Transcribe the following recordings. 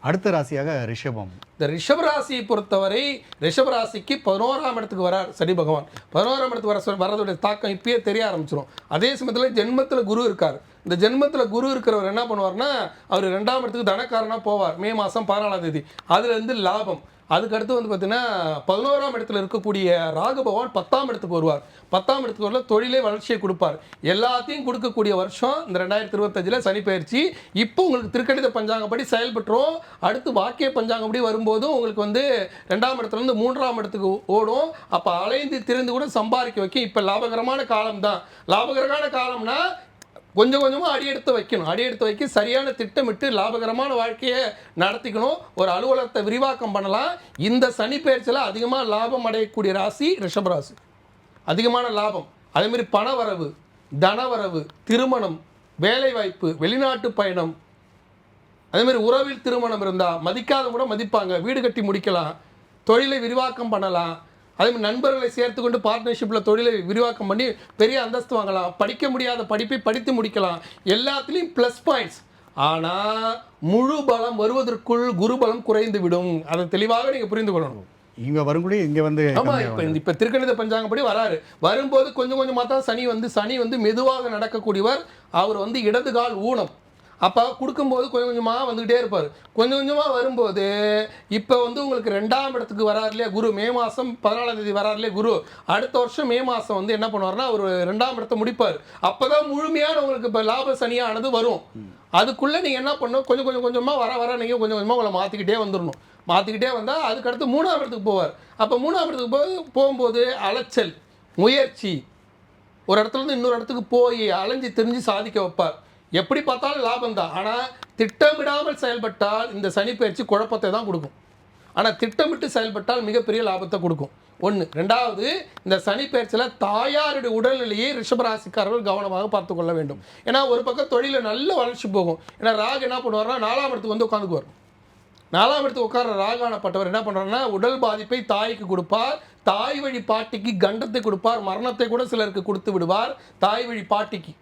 அடுத்த ராசியாக ரிஷபம். இந்த ரிஷப ராசியை பொறுத்தவரை ரிஷப ராசிக்கு பதினோராம் இடத்துக்கு வரார் சனி பகவான். பதினோராம் இடத்துக்கு வர வரதுடைய தாக்கம் இப்பயே தெரிய ஆரம்பிச்சிடும் அதே சமயத்தில் ஜென்மத்தில் குரு இருக்கார். இந்த ஜென்மத்தில் குரு இருக்கிறவர் என்ன பண்ணுவார்னா அவர் ரெண்டாம் இடத்துக்கு தனக்காரனாக போவார். மே மாதம் பதினாலாம் தேதி. அதுலேருந்து லாபம். அதுக்கடுத்து வந்து பார்த்தீங்கன்னா பதினோராம் இடத்துல இருக்கக்கூடிய ராகு பகவான் பத்தாம் இடத்துக்கு வருவார். பத்தாம் இடத்துக்கு வரல தொழிலே வளர்ச்சியை கொடுப்பார். எல்லாத்தையும் கொடுக்கக்கூடிய வருஷம் இந்த ரெண்டாயிரத்தி இருபத்தஞ்சில் சனி பயிற்சி. இப்போ உங்களுக்கு திருக்கணித பஞ்சாங்கப்படி செயல்பட்டுரும். அடுத்து வாக்கிய பஞ்சாங்கப்படி வரும்போதும் உங்களுக்கு வந்து ரெண்டாம் இடத்துல இருந்து மூன்றாம் இடத்துக்கு ஓடும். அப்போ அலைந்து திறந்து கூட சம்பாதிக்க வைக்கும் இப்போ லாபகரமான காலம் தான் லாபகரமான காலம்னா கொஞ்சம் கொஞ்சமாக அடி எடுத்து வைக்கணும். அடி எடுத்து வைக்க சரியான திட்டமிட்டு லாபகரமான வாழ்க்கையை நடத்திக்கணும். ஒரு அலுவலகத்தை விரிவாக்கம் பண்ணலாம். இந்த சனி பயிற்சியில் அதிகமாக லாபம் அடையக்கூடிய ராசி ரிஷபராசி அதிகமான லாபம். அதேமாரி பணவரவு பண வரவு தனவரவு திருமணம் வேலைவாய்ப்பு வெளிநாட்டு பயணம். அதேமாரி உறவில் திருமணம் இருந்தால் மதிக்காத கூட மதிப்பாங்க. வீடு கட்டி முடிக்கலாம். தொழிலை விரிவாக்கம் பண்ணலாம். அதே மாதிரி நண்பர்களை சேர்த்து கொண்டு பார்ட்னர்ஷிப்பில் தொழிலை விரிவாக்கம் பண்ணி பெரிய அந்தஸ்து வாங்கலாம். படிக்க முடியாத படிப்பை படித்து முடிக்கலாம். எல்லாத்துலேயும் ப்ளஸ் பாயிண்ட்ஸ் ஆனால் முழு பலம் வருவதற்குள் குருபலம் குறைந்து விடும். அதை தெளிவாக நீங்கள் புரிந்து கொள்ளணும். இங்க வருங்குடி இங்க வந்து ஆமா இப்ப இப்ப திருக்கணித பஞ்சாங்கப்படி வராரு. வரும்போது கொஞ்சம் கொஞ்சமா தான் சனி வந்து சனி வந்து மெதுவாக நடக்கக்கூடியவர். அவர் வந்து இடது கால் ஊனம். அப்போ கொடுக்கும்போது கொஞ்சம் கொஞ்சமாக வந்துக்கிட்டே இருப்பார். கொஞ்சம் கொஞ்சமாக வரும்போது இப்போ வந்து உங்களுக்கு ரெண்டாம் இடத்துக்கு வராரு இல்லையா குரு? மே மாதம் பதினாலாம் தேதி வராரு இல்லையா குரு? அடுத்த வருஷம் மே மாதம் வந்து என்ன பண்ணுவார்னா அவர் ரெண்டாம் இடத்தை முடிப்பார். அப்போ தான் முழுமையான உங்களுக்கு இப்போ லாப சனியானது வரும். அதுக்குள்ளே நீங்கள் என்ன பண்ணணும்? கொஞ்சம் கொஞ்சம் கொஞ்சமாக வர வர நீங்கள் கொஞ்சம் கொஞ்சமாக உங்களை மாற்றிக்கிட்டே வந்துடணும் மாற்றிக்கிட்டே வந்தால் அதுக்கடுத்து மூணாம் இடத்துக்கு போவார். அப்போ மூணாம் இடத்துக்கு போய் போகும்போது அலைச்சல் முயற்சி. ஒரு இடத்துல இருந்து இன்னொரு இடத்துக்கு போய் அலைஞ்சு திரிஞ்சு சாதிக்க வைப்பார். எப்படி பார்த்தாலும் லாபம் தான் ஆனால் திட்டமிடாமல் செயல்பட்டால் இந்த சனி பயிற்சி குழப்பத்தை தான் கொடுக்கும். ஆனால் திட்டமிட்டு செயல்பட்டால் மிகப்பெரிய லாபத்தை கொடுக்கும். ஒன்று ரெண்டாவது இந்த சனி பயிற்சியில் தாயாருடைய உடல்நிலையை ரிஷபராசிக்காரர்கள் கவனமாக பார்த்து கொள்ள வேண்டும். ஏன்னா ஒரு பக்கம் தொழிலில் நல்ல வளர்ச்சி போகும். ஏன்னா ராகு என்ன பண்ணுவார்னா நாலாம் இடத்துக்கு வந்து உட்காந்துக்குவார் நாலாம் இடத்துக்கு உட்கார்ற ராகானப்பட்டவர் என்ன பண்ணுறாருன்னா உடல் பாதிப்பை தாய்க்கு கொடுப்பார். தாய் வழி பாட்டிக்கு கண்டத்தை கொடுப்பார். மரணத்தை கூட சிலருக்கு கொடுத்து விடுவார். தாய் வழி பாட்டிக்கு.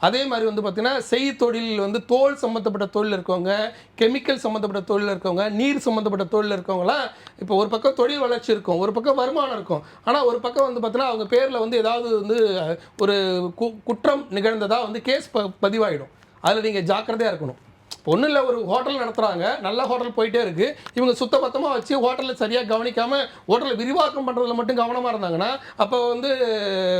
அதே மாதிரி வந்து பார்த்திங்கன்னா செய் தொழில் வந்து தோல் சம்மந்தப்பட்ட தொழில் இருக்கவங்க கெமிக்கல் சம்மந்தப்பட்ட தொழில் இருக்கவங்க நீர் சம்மந்தப்பட்ட தொழில் இருக்கவங்களாம் இப்போ ஒரு பக்கம் தொழில் வளர்ச்சி இருக்கும் ஒரு பக்கம் வருமானம் இருக்கும். ஆனால் ஒரு பக்கம் வந்து பார்த்திங்கன்னா அவங்க பேரில் வந்து ஏதாவது வந்து ஒரு கு- குற்றம் நிகழ்ந்ததாக வந்து கேஸ் ப பதிவாகிடும் அதில் நீங்கள் ஜாக்கிரதையாக இருக்கணும். ஒன்றும் இல்லை ஒரு ஹோட்டல் நடத்துகிறாங்க நல்ல ஹோட்டல் போயிட்டே இருக்குது இவங்க சுத்தபத்தமாக வச்சு ஹோட்டலில் சரியாக கவனிக்காமல் ஹோட்டலில் விரிவாக்கம் பண்ணுறதுல மட்டும் கவனமாக இருந்தாங்கன்னா அப்போ வந்து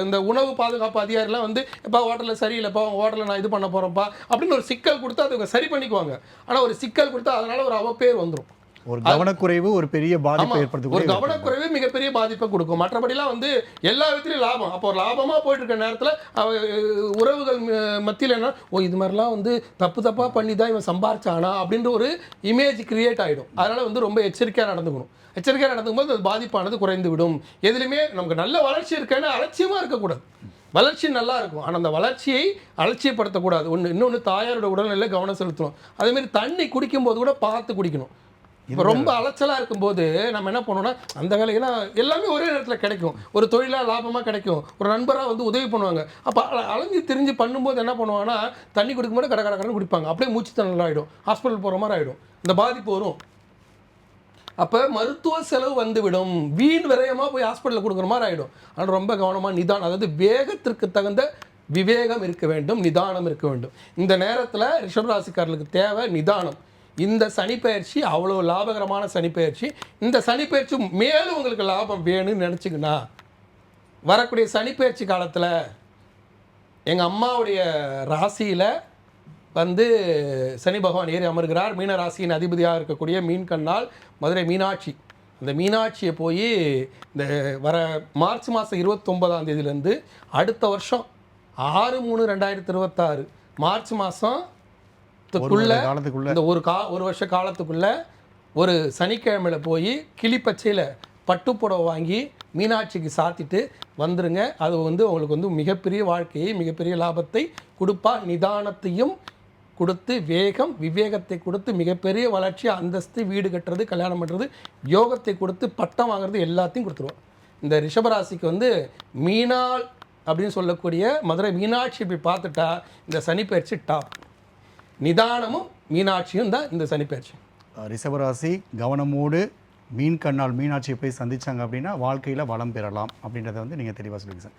இந்த உணவு பாதுகாப்பு அதிகாரிலாம் வந்து இப்போ ஹோட்டலில் சரியில்லைப்பா ஹோட்டலில் நான் இது பண்ண போகிறேன்ப்பா அப்படின்னு ஒரு சிக்கல் கொடுத்து அதை சரி பண்ணிக்குவாங்க. ஆனால் ஒரு சிக்கல் கொடுத்தா அதனால் ஒரு அவப்பேர் வந்துடும் ஒரு கவனக்குறைவு ஒரு பெரிய பாதிப்பை ஆமா. ஒரு கவனக்குறைவே மிகப்பெரிய பாதிப்பை கொடுக்கும். மற்றபடிலாம் வந்து எல்லா விதத்துலையும் லாபம். அப்போ ஒரு லாபமாக போயிட்டு இருக்க நேரத்தில் உறவுகள் மத்தியில் என்ன? ஓ இது மாதிரிலாம் வந்து தப்பு தப்பாக பண்ணி தான் இவன் சம்பாரிச்சானா அப்படின்ற ஒரு இமேஜ் கிரியேட் ஆகிடும் அதனால் வந்து ரொம்ப எச்சரிக்கையாக நடந்துக்கணும். எச்சரிக்கையாக நடந்துக்கும்போது அது பாதிப்பானது குறைந்து விடும் எதுலையுமே நமக்கு நல்ல வளர்ச்சி இருக்குன்னு அலட்சியமாக இருக்கக்கூடாது. வளர்ச்சி நல்லா இருக்கும். ஆனால் அந்த வளர்ச்சியை அலட்சியப்படுத்தக்கூடாது. ஒன்று இன்னொன்று தாயாரோட உடல்நிலை கவனம் செலுத்தணும். அதேமாரி தண்ணி குடிக்கும்போது கூட பார்த்து குடிக்கணும். இப்போ ரொம்ப அலைச்சலாக இருக்கும்போது நம்ம என்ன பண்ணோம்னா அந்த வேலையெல்லாம் எல்லாமே ஒரே நேரத்தில் கிடைக்கும். ஒரு தொழிலாக லாபமாக கிடைக்கும். ஒரு நண்பராக வந்து உதவி பண்ணுவாங்க. அப்போ அலைஞ்சு திரிஞ்சு பண்ணும்போது என்ன பண்ணுவாங்கன்னா தண்ணி குடிக்கும்போது கடை கடை குடிப்பாங்க. அப்படியே மூச்சு தண்ணல் ஆகிடும் ஹாஸ்பிட்டல் போகிற மாதிரி ஆகிடும் இந்த பாதிப்பு வரும். அப்போ மருத்துவ செலவு வந்துவிடும். வீண் விரயமாக போய் ஹாஸ்பிட்டலில் கொடுக்குற மாதிரி ஆகிடும் ஆனால் ரொம்ப கவனமாக நிதானம் அதாவது வேகத்திற்கு தகுந்த விவேகம் இருக்க வேண்டும் நிதானம் இருக்க வேண்டும். இந்த நேரத்தில் ரிஷபராசிக்காரர்களுக்கு தேவை நிதானம். இந்த சனிப்பயிற்சி அவ்வளோ லாபகரமான சனிப்பெயர்ச்சி. இந்த சனிப்பயிற்சி மேலும் உங்களுக்கு லாபம் வேணும்னு நினச்சிங்கன்னா வரக்கூடிய சனிப்பெயர்ச்சி காலத்தில் எங்கள் அம்மாவுடைய ராசியில் வந்து சனி பகவான் ஏறி அமர்கிறார். மீன ராசியின் அதிபதியாக இருக்கக்கூடிய மீன் கண்ணால் மதுரை மீனாட்சி. அந்த மீனாட்சியை போய் இந்த வர மார்ச் மாதம் இருபத்தொன்பதாம் தேதியிலேருந்து அடுத்த வருஷம் ஆறு மூணு ரெண்டாயிரத்தி இருபத்தாறு. மார்ச் மாதம் காலத்துக்குள்ள இந்த ஒரு கா ஒரு வருஷ காலத்துக்குள்ள ஒரு சனிக்கிழமையில போய் கிளிப்பச்சையில் பட்டுப்புடவை வாங்கி மீனாட்சிக்கு சாத்திட்டு வந்துருங்க. அது வந்து உங்களுக்கு வந்து மிகப்பெரிய வாழ்க்கையை மிகப்பெரிய லாபத்தை கொடுப்பா. நிதானத்தையும் கொடுத்து வேகம் விவேகத்தை கொடுத்து மிகப்பெரிய வளர்ச்சி அந்தஸ்து வீடு கட்டுறது கல்யாணம் பண்ணுறது யோகத்தை கொடுத்து பட்டம் வாங்குறது எல்லாத்தையும் கொடுத்துருவோம். இந்த ரிஷபராசிக்கு வந்து மீனாள் அப்படின்னு சொல்லக்கூடிய மதுரை மீனாட்சி போய் பார்த்துட்டா இந்த சனிப்பயிற்சி டாப் நிதானமும் மீனாட்சியும் தான் இந்த சனிப்பயிற்சி அஹ், ரிஷபராசி கவனமோடு மீன் கண்ணால் மீனாட்சியை போய் சந்திச்சாங்க அப்படின்னா வாழ்க்கையில் வளம் பெறலாம் அப்படின்றத வந்து நீங்கள் தெளிவாக சொல்லுங்கள் சார்.